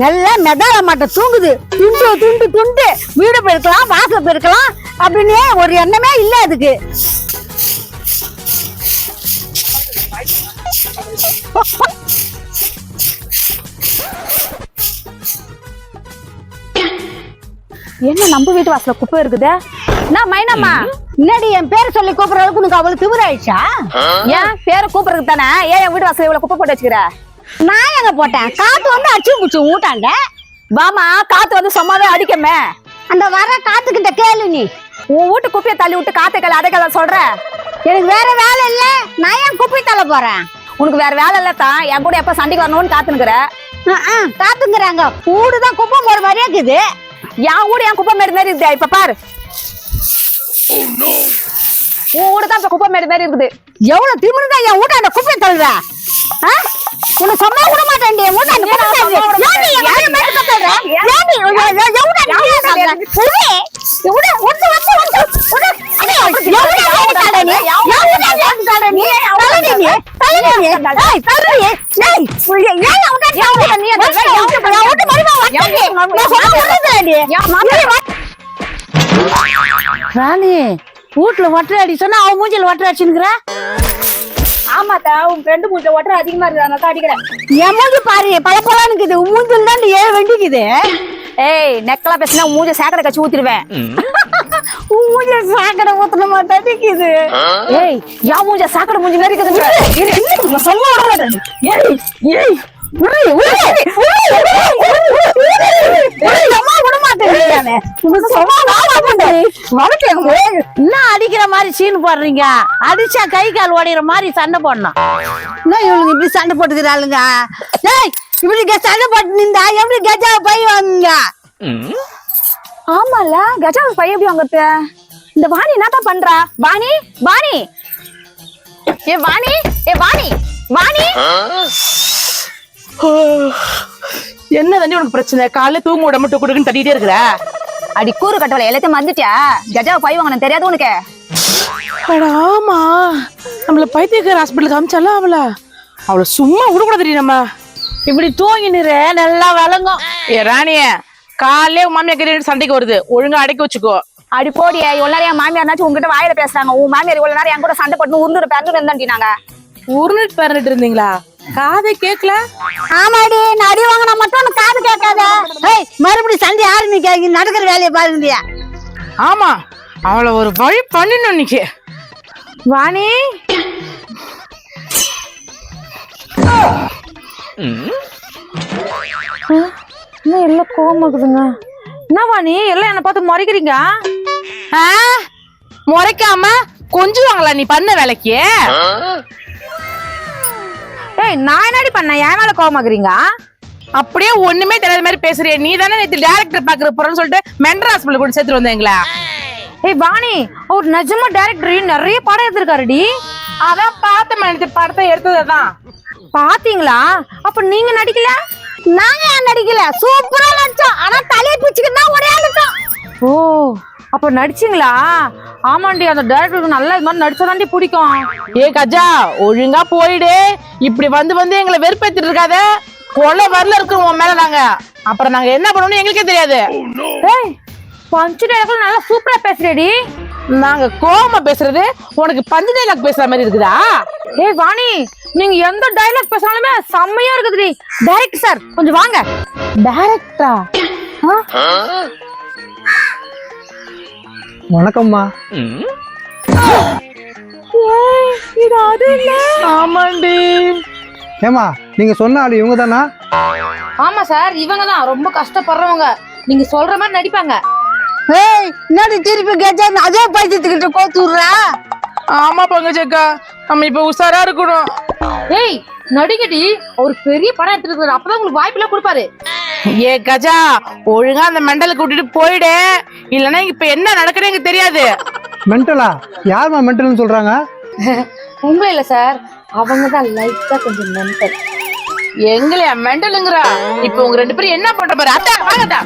நல்லா மெதால மாட்டம் தூங்குது. துண்டு துண்டு துண்டு. வீடு பெருக்கலாம் வாசல் பெருக்கலாம் அப்படின்னு ஒரு எண்ணமே இல்ல அதுக்கு. என்ன நம்ம வீட்டு வாசல்ல குப்பை இருக்குதே? நான் மைனம்மா? முன்னாடி என் பேர் சொல்லி கூப்பிடுற அளவுக்கு உனக்கு அவ்வளவு திமிராயிடுச்சா? ஏன் பேரை கூப்பிடுறது தானே? ஏன் என் வீட்டு வாசல்ல இவ்வளவு குப்பை போட்டு வச்சுக்கிற? நான் எங்க போட்டேன். காத்து வந்து அடிச்சு முச்சு ஊட்டாண்ட வாமா காத்து வந்து சும்மாவே அடிக்கமே. அந்த வர காத்துக்கிட்ட கேளு நீ. உன் வீட்டு குப்பையை தள்ளி விட்டு காத்தை கல அதை கல சொல்ற. எனக்கு வேற வேலை இல்ல. நான் ஏன் குப்பை தள்ள போறேன்? உனக்கு வேற வேலை இல்ல தான் என் கூட எப்ப சண்டைக்கு வரணும்னு காத்துனுக்குற காத்துங்கிறாங்க. கூடுதான் குப்பை போற மாதிரியே இருக்குது. என் வீடு என் குப்பை மேடு மாதிரி இருக்குதே. இப்ப பாரு. உன் வீடு தான் இப்ப குப்பை மேடு மாதிரி இருக்குது. எவ்வளவு திமிருந்தா என் வீட்டாண்ட குப்பை தள்ளுற? ஆ? உன்னை சொன்னா விட மாட்டேன். ஏன் நீ என் வீட்டாண்ட குப்பை தள்ளுற? ஏன் நீ என் வீட்டாண்ட குப்பை தள்ளுற? உடனே, உடனே, உடனே, உடனே, உடனே, உடனே. அடே, என் வீட்டாண்ட ஏன் தள்ளுற நீ? என் வீட்டாண்ட ஏன் தள்ளுற நீ? தள்ளுடி நீ, தள்ளுடி நீ. ஏய், தள்ளுடி. ஏய், ஏன் என் வீட்டாண்ட தள்ளுற நீ? என் வீட்டு- என் வீட்டு மருமக வந்தது. நான் சொன்னா விடுறதில்ல நீ. நீ வா- ராணி வீட்டுல ஒட்டரை அடி சொன்னா அவன் மூஞ்சில ஒட்டரை அடிச்சுங்கிற ஆமாத்தா உன் ஃப்ரெண்டு மூஞ்ச ஓட்டர் அதிகமா இருக்கு அதனால தான் அடிக்கிறேன் என் மூஞ்சி பாரு இருக்குது மூஞ்சில தான் ஏழு வெண்டிக்குது ஏய் நெக்கலா பேசினா மூஞ்ச சேக்கடை கட்சி ஊத்திடுவேன் மூஞ்சி சாக்கடை ஊத்துன மாட்டேன் நிக்குது ஏய் என் மூஞ்ச சாக்கடை மூஞ்சி மாதிரி இருக்குது நான் சொல்ல விட மாட்டேன் ஏய், ஏய், உரு, உரு, உரு, உரு, உரு, என்ன அடிக்கிற மாதிரி சீன் போடுறீங்க? அடிச்சா கை கால் உடையிற மாதிரி சண்டை போடணும். என்ன இவளுங்க இப்படி சண்டை போட்டுக்கிறாளுங்க? ஏய் இப்படி கே- சண்டை போட்டு நின்றா எப்படி கஜா போய் வாங்க ஆமால கஜா பையன் எப்படி வாங்குறது? இந்த வாணி என்னதான் பண்றா? வாணி வாணி. ஏ வாணி ஏ வாணி வாணி. என்ன தண்ணி உனக்கு பிரச்சனை? காலைல தூங்க விட மட்டும் கொடுக்குன்னு தட்டிட்டே இருக்கிற? அடி கூறு கட்டவளை எல்லாத்தையும் மறந்துட்டியா? கஜா பை வாங்கணும் தெரியாது உனக்கு? அட ஆமா. நம்மள பைத்தியக்கார ஹாஸ்பிட்டலுக்கு அமிச்சால அவள? அவளை சும்மா விடக்கூடாது நம்ம. இப்படி தூங்கி நிறு நல்லா விளங்கும். ஏ ராணிய காலையிலே உன் மாமியா கிட்ட சண்டைக்கு வருது. ஒழுங்கா அடக்கி வச்சுக்கோ. அடி போடியே இவ்வளவு நேரம் என் மாமியார்னாச்சும் உங்ககிட்ட வாயில பேசுறாங்க. உன் மாமியார் இவ்வளவு நேரம் என் கூட சண்டை போட்டு உருண்டு பேருந்து இருந்தாண்டினாங்க உருணிட்டு பேரணிட்டு இருந்தீங்களா? காதை கேட்கல ஆமாடி நான் அடி வாங்கினா மட்டும் உனக்கு காது கேட்காத. ஏய் மறுபடியும் சண்டை ஆரம்பிக்காங்க நடக்கிற வேலையை பாருங்கடியா. ஆமா அவளை ஒரு வழி பண்ணிடணும் இன்னைக்கு. வாணி. இன்னும் எல்லாம் கோவம் இருக்குதுங்க? என்ன வாணி எல்லாம் என்ன பார்த்து முறைக்கிறீங்க? ஆ? முறைக்காம கொஞ்சுவாங்களா நீ பண்ண வேலைக்கு? ஏய் நான் என்னடி பண்ணேன் என் மேல கோவமாக்குறீங்க? அப்படியே ஒண்ணுமே தெரியாத மாதிரி பேசுறிய. நீ தானே நேத்து டேரக்டர் பாக்குற போறேன்னு சொல்லிட்டு மென்டர் ஹாஸ்பிட்டல் கூட சேர்த்து வந்தீங்களா ஏய் வாணி அவர் நிஜமா டைரக்டர் நிறைய படம் எடுத்திருக்காருடி. அதான் பார்த்த மனித படத்தை எடுத்ததுதான் பாத்தீங்களா? அப்ப நீங்க நடிக்கல? நாங்க நடிக்கல? சூப்பரா நடிச்சோம். ஆனா தலையை பிச்சுக்கிட்டு தான் ஒரே ஆளுட்டோம் ஓ. அப்ப நடிச்சீங்களா? ஆமாண்டி அந்த டைரக்டருக்கு நல்லா இது மாதிரி நடிச்சாதாண்டி பிடிக்கும். ஏ கஜா ஒழுங்கா போயிடு. இப்படி வந்து வந்து எங்களை வெறுப்பேத்திட்டு இருக்காத. கொலை வரல இருக்கிறோம் உன் மேல நாங்க. அப்புறம் நாங்க என்ன பண்ணணும்னு எங்களுக்கே தெரியாது. ஏய் பஞ்சு டைலாக்ல நல்லா சூப்பரா பேசுறேடி. நாங்க கோவமா பேசுறது உனக்கு பஞ்சு டைலாக் பேசுற மாதிரி இருக்குதா? ஏய் வாணி நீங்க எந்த டைலாக் பேசினாலுமே செம்மையா இருக்குதுடி. டைரக்டர் சார் கொஞ்சம் வாங்க. டைரக்டரா வணக்கம்மா. இது அது இல்ல ஆமாண்டி. ஏமா நீங்க சொன்ன ஆளு இவங்க தானா ஆமா சார் இவங்க தான் ரொம்ப கஷ்டப்படுறவங்க. நீங்க சொல்ற மாதிரி நடிப்பாங்க. ஏய் என்னடி திருப்பி கேட்டா அதே பைத்தியத்துக்கிட்ட கோத்து விடுறா? ஆமா பங்கஜக்கா நம்ம இப்ப உஷாரா இருக்கணும். ஏய் நடிகடி ஒரு பெரிய படம் எடுத்துட்டு அப்பதான் உங்களுக்கு வாய்ப்பு எல்லாம் கொடுப்பாரு. ஏ கஜா ஒழுங்கா அந்த மெண்டலை கூட்டிட்டு போயிடு. இல்லைன்னா இப்ப என்ன நடக்குன்னு எனக்கு தெரியாது. மென்டலா யாரும்மா மென்டல்னு சொல்றாங்க? உண்மை இல்ல சார் அவங்க தான் லைட்டா கொஞ்சம் மென்டல் எங்களையா? மெண்டலுங்கிறா? இப்ப உங்க ரெண்டு பேரும் என்ன பண்ற பாரு? அத்தா வாங்கடா